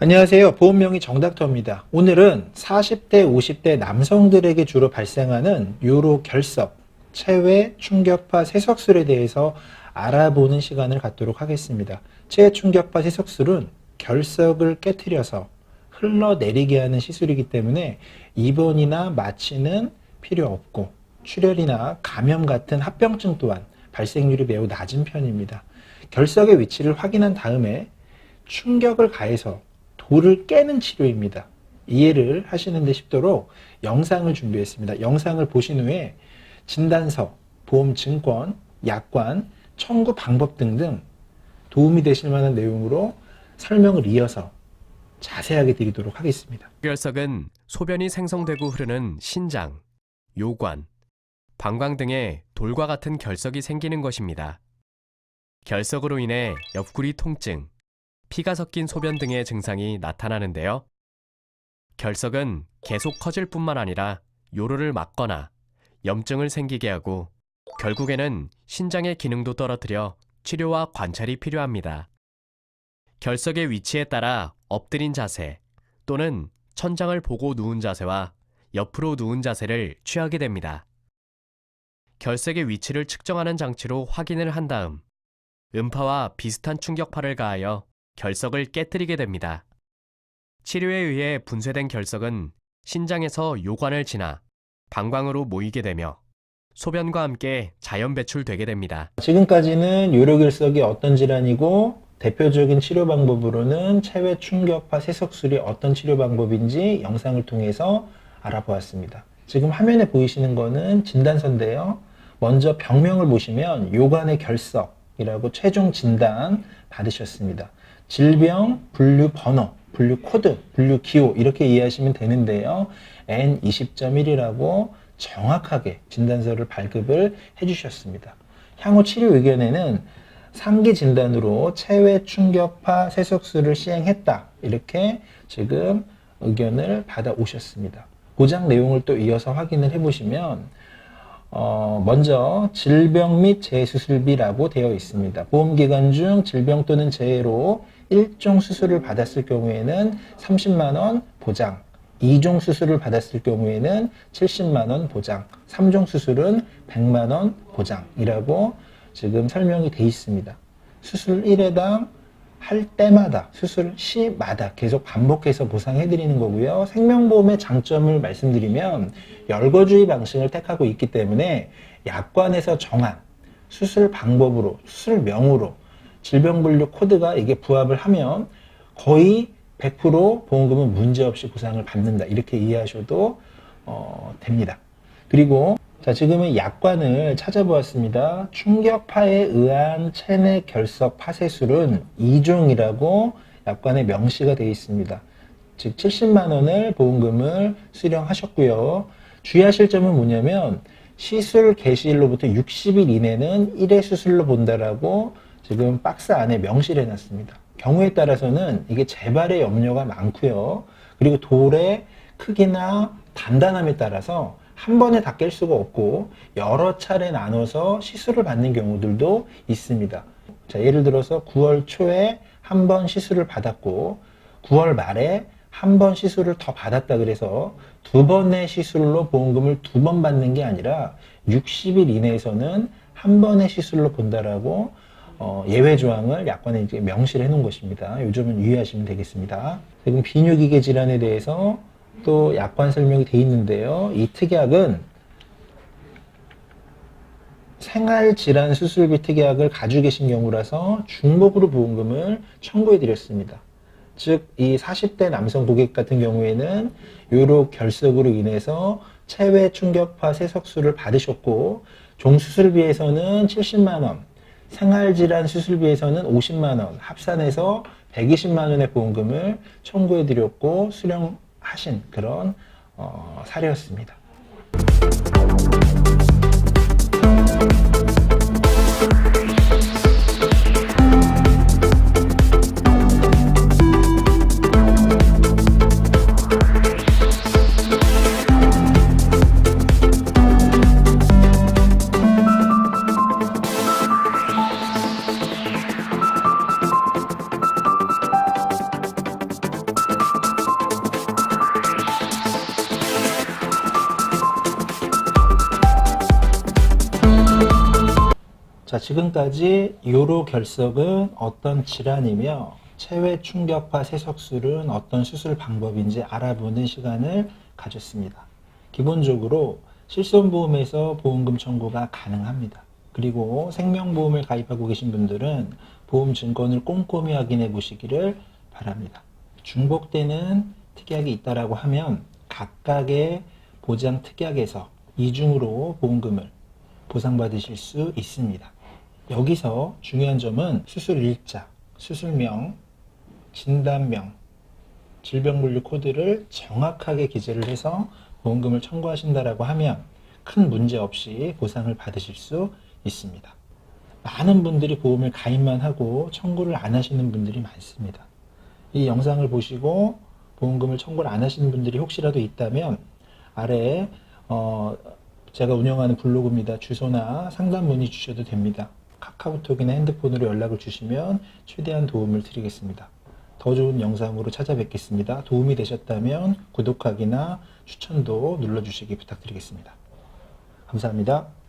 안녕하세요. 보험명의 정닥터입니다. 오늘은 40대, 50대 남성들에게 주로 발생하는 요로 결석, 체외 충격파 세석술에 대해서 알아보는 시간을 갖도록 하겠습니다. 체외 충격파 세석술은 결석을 깨뜨려서 흘러내리게 하는 시술이기 때문에 입원이나 마취는 필요 없고 출혈이나 감염 같은 합병증 또한 발생률이 매우 낮은 편입니다. 결석의 위치를 확인한 다음에 충격을 가해서 돌을 깨는 치료입니다. 이해를 하시는 데 쉽도록 영상을 준비했습니다. 영상을 보신 후에 진단서, 보험 증권, 약관, 청구 방법 등등 도움이 되실 만한 내용으로 설명을 이어서 자세하게 드리도록 하겠습니다. 결석은 소변이 생성되고 흐르는 신장, 요관, 방광 등에 돌과 같은 결석이 생기는 것입니다. 결석으로 인해 옆구리 통증, 피가 섞인 소변 등의 증상이 나타나는데요. 결석은 계속 커질 뿐만 아니라 요로를 막거나 염증을 생기게 하고 결국에는 신장의 기능도 떨어뜨려 치료와 관찰이 필요합니다. 결석의 위치에 따라 엎드린 자세 또는 천장을 보고 누운 자세와 옆으로 누운 자세를 취하게 됩니다. 결석의 위치를 측정하는 장치로 확인을 한 다음 음파와 비슷한 충격파를 가하여 결석을 깨뜨리게 됩니다. 치료에 의해 분쇄된 결석은 신장에서 요관을 지나 방광으로 모이게 되며 소변과 함께 자연 배출되게 됩니다. 지금까지는 요로결석이 어떤 질환이고 대표적인 치료 방법으로는 체외 충격파 세석술이 어떤 치료 방법인지 영상을 통해서 알아보았습니다. 지금 화면에 보이시는 거는 진단서인데요. 먼저 병명을 보시면 요관의 결석이라고 최종 진단 받으셨습니다. 질병, 분류 번호, 분류 코드, 분류 기호 이렇게 이해하시면 되는데요. N20.1이라고 정확하게 진단서를 발급을 해주셨습니다. 향후 치료 의견에는 상기 진단으로 체외 충격파 세석술을 시행했다. 이렇게 지금 의견을 받아 오셨습니다. 고장 내용을 또 이어서 확인을 해보시면 어, 먼저 질병 및 재수술비라고 되어 있습니다. 보험기간 중 질병 또는 재해로 1종 수술을 받았을 경우에는 30만 원 보장, 2종 수술을 받았을 경우에는 70만 원 보장, 3종 수술은 100만 원 보장이라고 지금 설명이 되어 있습니다. 수술 1회당 할 때마다 수술 시마다 계속 반복해서 보상해 드리는 거고요. 생명보험의 장점을 말씀드리면 열거주의 방식을 택하고 있기 때문에 약관에서 정한 수술 방법으로 수술명으로 질병분류 코드가 이게 부합을 하면 거의 100% 보험금은 문제없이 보상을 받는다. 이렇게 이해하셔도 어, 됩니다. 그리고 자, 지금은 약관을 찾아보았습니다. 충격파에 의한 체내 결석 파쇄술은 2종이라고 약관에 명시가 되어 있습니다. 즉 70만 원을 보험금을 수령하셨고요. 주의하실 점은 뭐냐면 시술 개시일로부터 60일 이내는 1회 수술로 본다라고 지금 박스 안에 명시를 해놨습니다. 경우에 따라서는 이게 재발의 염려가 많고요. 그리고 돌의 크기나 단단함에 따라서 한 번에 다 깰 수가 없고 여러 차례 나눠서 시술을 받는 경우들도 있습니다. 자, 예를 들어서 9월 초에 한 번 시술을 받았고 9월 말에 한 번 시술을 더 받았다 그래서 두 번의 시술로 보험금을 두 번 받는 게 아니라 60일 이내에서는 한 번의 시술로 본다라고 어, 예외 조항을 약관에 이제 명시를 해놓은 것입니다. 요즘은 유의하시면 되겠습니다. 지금 비뇨기계 질환에 대해서 또 약관 설명이 되어 있는데요. 이 특약은 생활질환 수술비 특약을 가지고 계신 경우라서 중복으로 보험금을 청구해 드렸습니다. 즉, 이 40대 남성 고객 같은 경우에는 요로 결석으로 인해서 체외 충격파 세석술을 받으셨고, 종수술비에서는 70만원, 생활질환 수술비에서는 50만 원, 합산해서 120만 원의 보험금을 청구해 드렸고, 수령하신 그런 어, 사례였습니다. 자, 지금까지 요로 결석은 어떤 질환이며 체외 충격파 세석술은 어떤 수술 방법인지 알아보는 시간을 가졌습니다. 기본적으로 실손보험에서 보험금 청구가 가능합니다. 그리고 생명보험을 가입하고 계신 분들은 보험 증권을 꼼꼼히 확인해 보시기를 바랍니다. 중복되는 특약이 있다라고 하면 각각의 보장 특약에서 이중으로 보험금을 보상받으실 수 있습니다. 여기서 중요한 점은 수술 일자, 수술명, 진단명, 질병분류 코드를 정확하게 기재를 해서 보험금을 청구하신다라고 하면 큰 문제 없이 보상을 받으실 수 있습니다. 많은 분들이 보험을 가입만 하고 청구를 안 하시는 분들이 많습니다. 이 영상을 보시고 보험금을 청구를 안 하시는 분들이 혹시라도 있다면 아래에 어, 제가 운영하는 블로그입니다. 주소나 상담 문의 주셔도 됩니다. 카카오톡이나 핸드폰으로 연락을 주시면 최대한 도움을 드리겠습니다. 더 좋은 영상으로 찾아뵙겠습니다. 도움이 되셨다면 구독하기나 추천도 눌러주시기 부탁드리겠습니다. 감사합니다.